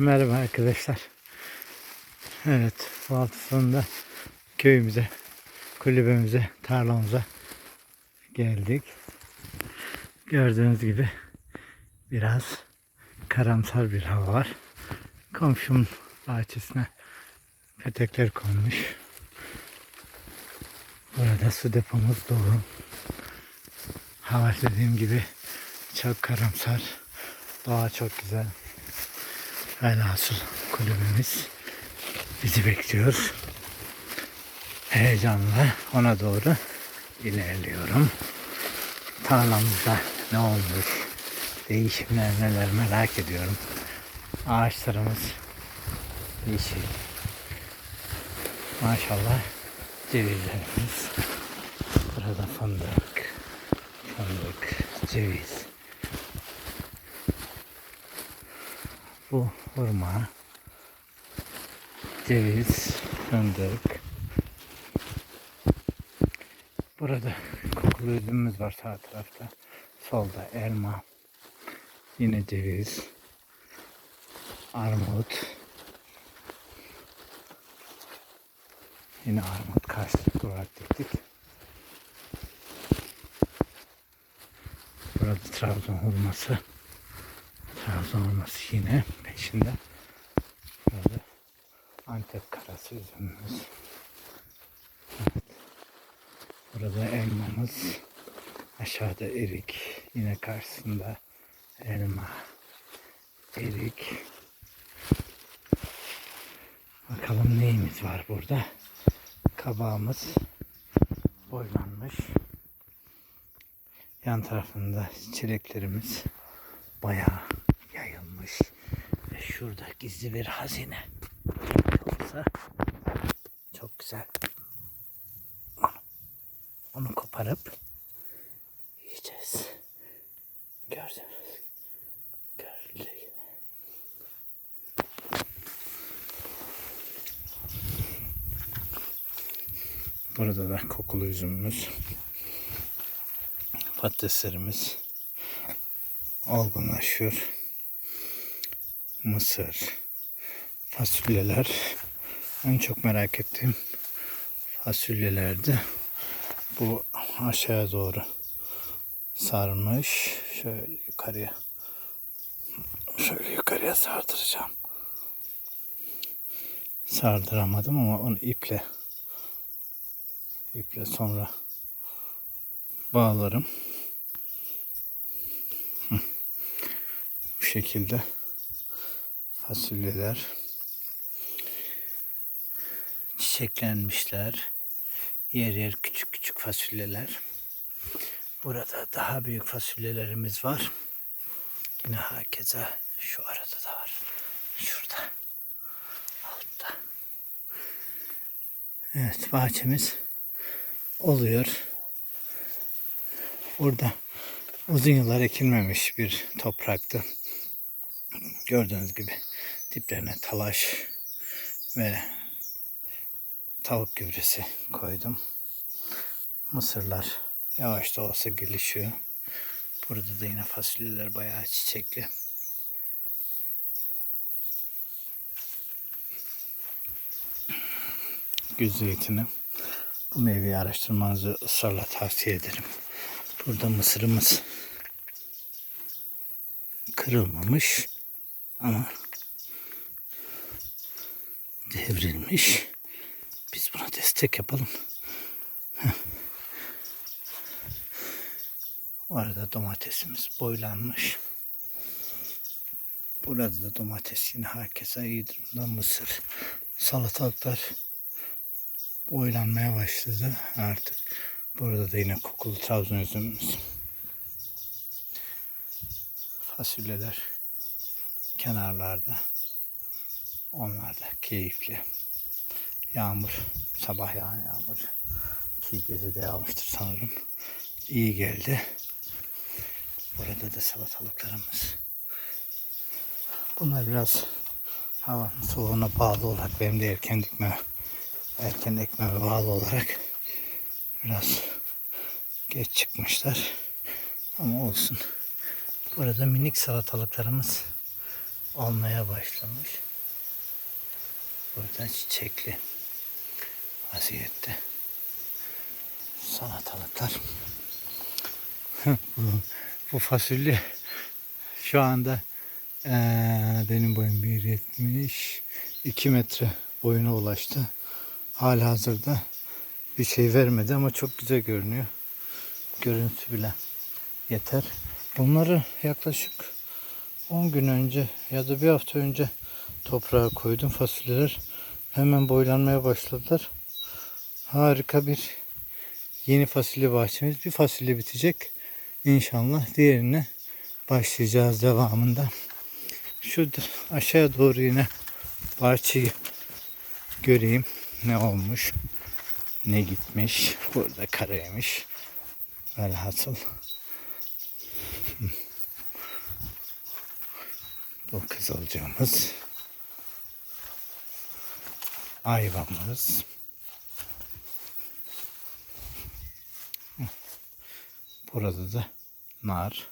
Merhaba arkadaşlar. Evet, sonunda köyümüze, kulübemize, tarlamıza geldik. Gördüğünüz gibi biraz karamsar bir hava var. Komşum bahçesine petekler konmuş. Burada su depomuz dolu. Hava dediğim gibi çok karamsar. Doğa çok güzel. Velhasıl kulübümüz bizi bekliyor. Heyecanla ona doğru ilerliyorum. Tarlamızda ne olmuş, değişimler neler merak ediyorum. Ağaçlarımız yeşil. Maşallah cevizlerimiz. Burada fındık, fındık, ceviz. Bu hurma, ceviz, fındık. Burada kokulu üzümümüz var sağ tarafta. Solda elma, yine ceviz, armut. Yine armut karşılıklı olarak diktik. Burada Trabzon hurması. Trabzon hurması yine peşinde. Burada Antep karası üzümümüz. Burada elmamız. Aşağıda erik. Yine karşısında elma. Erik. Bakalım neyimiz var burada. Kabağımız boylanmış. Yan tarafında çileklerimiz bayağı Ve şurada gizli bir hazine olsa çok güzel. Onu, onu koparıp yiyeceğiz. Gördünüz. Gibi. Burada da kokulu üzümümüz. Patateslerimiz olgunlaşıyor. Mısır, fasulyeler. En çok merak ettiğim fasulyelerdi. Bu aşağıya doğru sarmış. Şöyle yukarıya şöyle yukarıya sardıracağım. Sardıramadım ama onu iple iple sonra bağlarım. Bu şekilde fasulyeler çiçeklenmişler. Yer yer küçük küçük fasulyeler. Burada daha büyük fasulyelerimiz var. Yine hakeza şu arada da var. Şurada. Altta. Evet bahçemiz oluyor. Burada uzun yıllar ekilmemiş bir topraktı. Gördüğünüz gibi diplerine talaş ve tavuk gübresi koydum. Mısırlar yavaş da olsa gelişiyor. Burada da yine fasulyeler bayağı çiçekli. Gül zeytini. Bu meyveyi araştırmanızı ısrarla tavsiye ederim. Burada mısırımız kırılmamış ama devrilmiş. Biz buna destek yapalım. Heh. Arada domatesimiz boylanmış. Burada da domates yine herkese iyi durumda. Mısır, salatalıklar boylanmaya başladı artık. Burada da yine kokulu Trabzon üzümümüz. Fasulyeler kenarlarda. Onlar da keyifli. Yağmur, sabah yağan yağmur. İki gece de yağmıştır sanırım. İyi geldi. Burada da salatalıklarımız. Bunlar biraz havanın soğuğuna bağlı olarak benim de erken dikme erken ekmeme bağlı olarak biraz geç çıkmışlar. Ama olsun. Burada minik salatalıklarımız olmaya başlamış. Burada çiçekli vaziyette salatalıklar. bu, bu fasulye şu anda eee, benim boyum 1.70 2 metre boyuna ulaştı. Hala hazırda bir şey vermedi ama çok güzel görünüyor. Görüntü bile yeter. Bunları yaklaşık 10 gün önce ya da bir hafta önce toprağa koydum fasulyeler. Hemen boylanmaya başladılar. Harika bir yeni fasulye bahçemiz. Bir fasulye bitecek. İnşallah diğerine başlayacağız devamında. Şu aşağıya doğru yine bahçeyi göreyim ne olmuş ne gitmiş burada karaymış velhasıl bu kızılcığımız ayvamız burada da nar.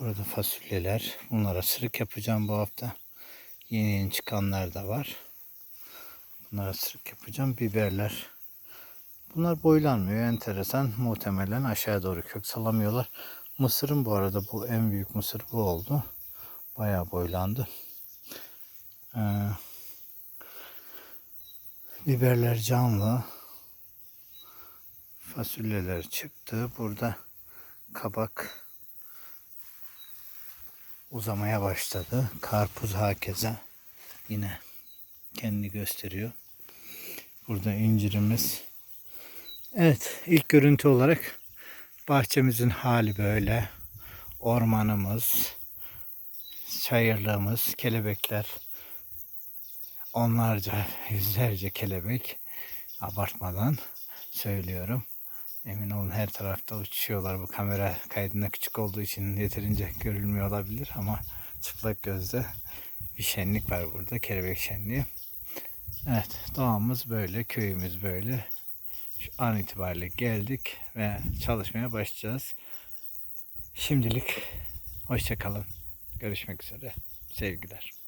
Burada fasulyeler. Bunlara sırık yapacağım bu hafta. Yeni yeni çıkanlar da var. Bunlara sırık yapacağım. Biberler. Bunlar boylanmıyor. Enteresan. Muhtemelen aşağı doğru kök salamıyorlar. Mısırın bu arada bu en büyük mısır bu oldu. Bayağı boylandı. Ee, biberler canlı fasulyeler çıktı burada kabak uzamaya başladı. Karpuz hakeza yine kendini gösteriyor. Burada incirimiz. Evet ilk görüntü olarak bahçemizin hali böyle. Ormanımız, çayırlığımız, kelebekler. Onlarca, yüzlerce kelebek. Abartmadan söylüyorum. Emin olun her tarafta uçuşuyorlar. Bu kamera kaydında küçük olduğu için yeterince görülmüyor olabilir ama çıplak gözle bir şenlik var burada. Kelebek şenliği. Evet doğamız böyle, köyümüz böyle. Şu an itibariyle geldik ve çalışmaya başlayacağız. Şimdilik hoşça kalın. Görüşmek üzere. Sevgiler.